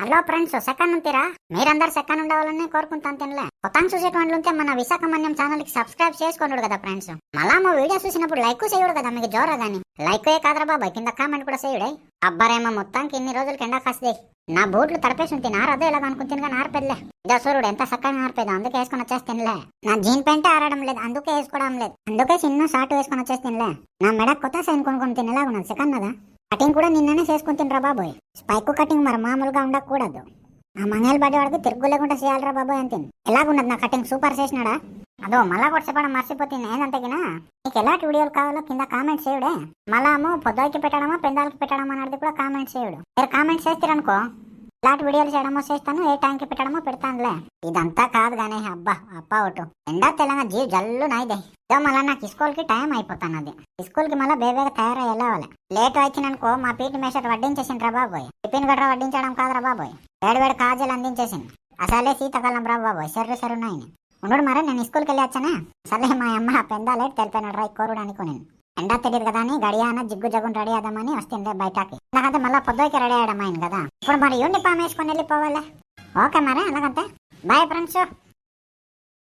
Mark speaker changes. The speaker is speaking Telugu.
Speaker 1: Hello friends second ఉంటీరా? మీరందరు సెకండ్ ఉండవాలని కోరుకుంటాను తినలే. కొత్త చూసేటువంటి ఉంటే మన విశాఖ మన్యం ఛానల్కి సబ్స్క్రైబ్ చేసుకోండు కదా ఫ్రెండ్స్. మళ్ళా మా వీడియో చూసినప్పుడు లైక్ చేయడు కదా మీకు జోరా గాని. లైక్ ఏ కాదరా బాబాయ్ కింద కామెంట్ కూడా చేయడే. అబ్బారేమో మొత్తానికి ఇన్ని రోజులకి ఎండా కాసిదే. నా బూట్లు తడిపేసి ఉంటే నారు అదే ఇలాగ అనుకుంటుంది కానీ ఆరిపోయిలే ఇదో సూర్యుడు ఎంత చక్కగా ఆరిపోయింది అందుకే వేసుకొని వచ్చేసి తినలే. నా జీన్ ప్యాంటే ఆరడం లేదు అందుకే వేసుకోవడం లేదు. అందుకే చిన్న షార్ట్ వేసుకొని వచ్చేసి తినలే. నా మెడ కొత్త సైన్ కొనుక్కొని తినలేకున్నాను సెకండ్ కదా కటింగ్ కూడా నిన్ననే చేసుకుని తినరా బాబోయ్? స్పైక్ కటింగ్ మరి మామూలుగా ఉండకూడదు. ఆ మంగళ పడేవాడికి వాడికి తిరుగు లేకుండా చేయాలరా బాబోయ్ అంతే. ఎలాగున్నది నా కటింగ్? సూపర్ చేసినాడా? అదో మళ్ళా కూడా చెప్పడం మర్చిపోతుంది ఏందంతగినా నీకు ఎలాంటి వీడియోలు కావాలో కింద కామెంట్ చేయుడే. మళ్ళాము పొద్దుకి పెట్టడమా పెందాలకి పెట్టడమా అనేది కూడా కామెంట్ చేయుడు. మీరు కామెంట్ చేస్తారనుకో. ఇలాంటి వీడియోలు చేయడమో చేస్తాను ఏ టైంకి పెట్టడమో పెడతానులే. ఇదంతా కాదు కానీ అబ్బా అప్ప ఒకటి ఎండా తెలంగాణ జీ జల్లు నాయిదే. ఇదో మళ్ళీ నాకు స్కూల్కి టైం అయిపోతానది స్కూల్కి మళ్ళీ బేబేగా తయారై వెళ్ళాలి లేట్ వచ్చిననుకో మా పీటీ మేషర్ వడ్డించేసిండ్రా బాబోయ్. టిఫిన్ గడ్ర వడ్డించడం కాదురా బాబోయ్. వేడి వేడి కాజలు అందించేసింది అసలే శీతకాలం రా బాబోయ్ సర్రు సర్రు నాయని. ఉండు మరే నేను స్కూల్కి వెళ్ళి వచ్చానా? సరే మా అమ్మ పెందాలే తెలిపాను రా కోరుడానికి నేను ఎండా తెలియదు కదా అని గడియాన జిగ్గు జగ్గును రెడీ అదామని వస్తుంది బయటకి. నాకంటే మళ్ళీ పొద్దుకి రెడీ అయ్యడం అయింది కదా ఇప్పుడు మరి యూనిఫామ్ వేసుకొని వెళ్ళిపోవాలి ఓకే మరి అలాగంటే బాయ్ ఫ్రెండ్స్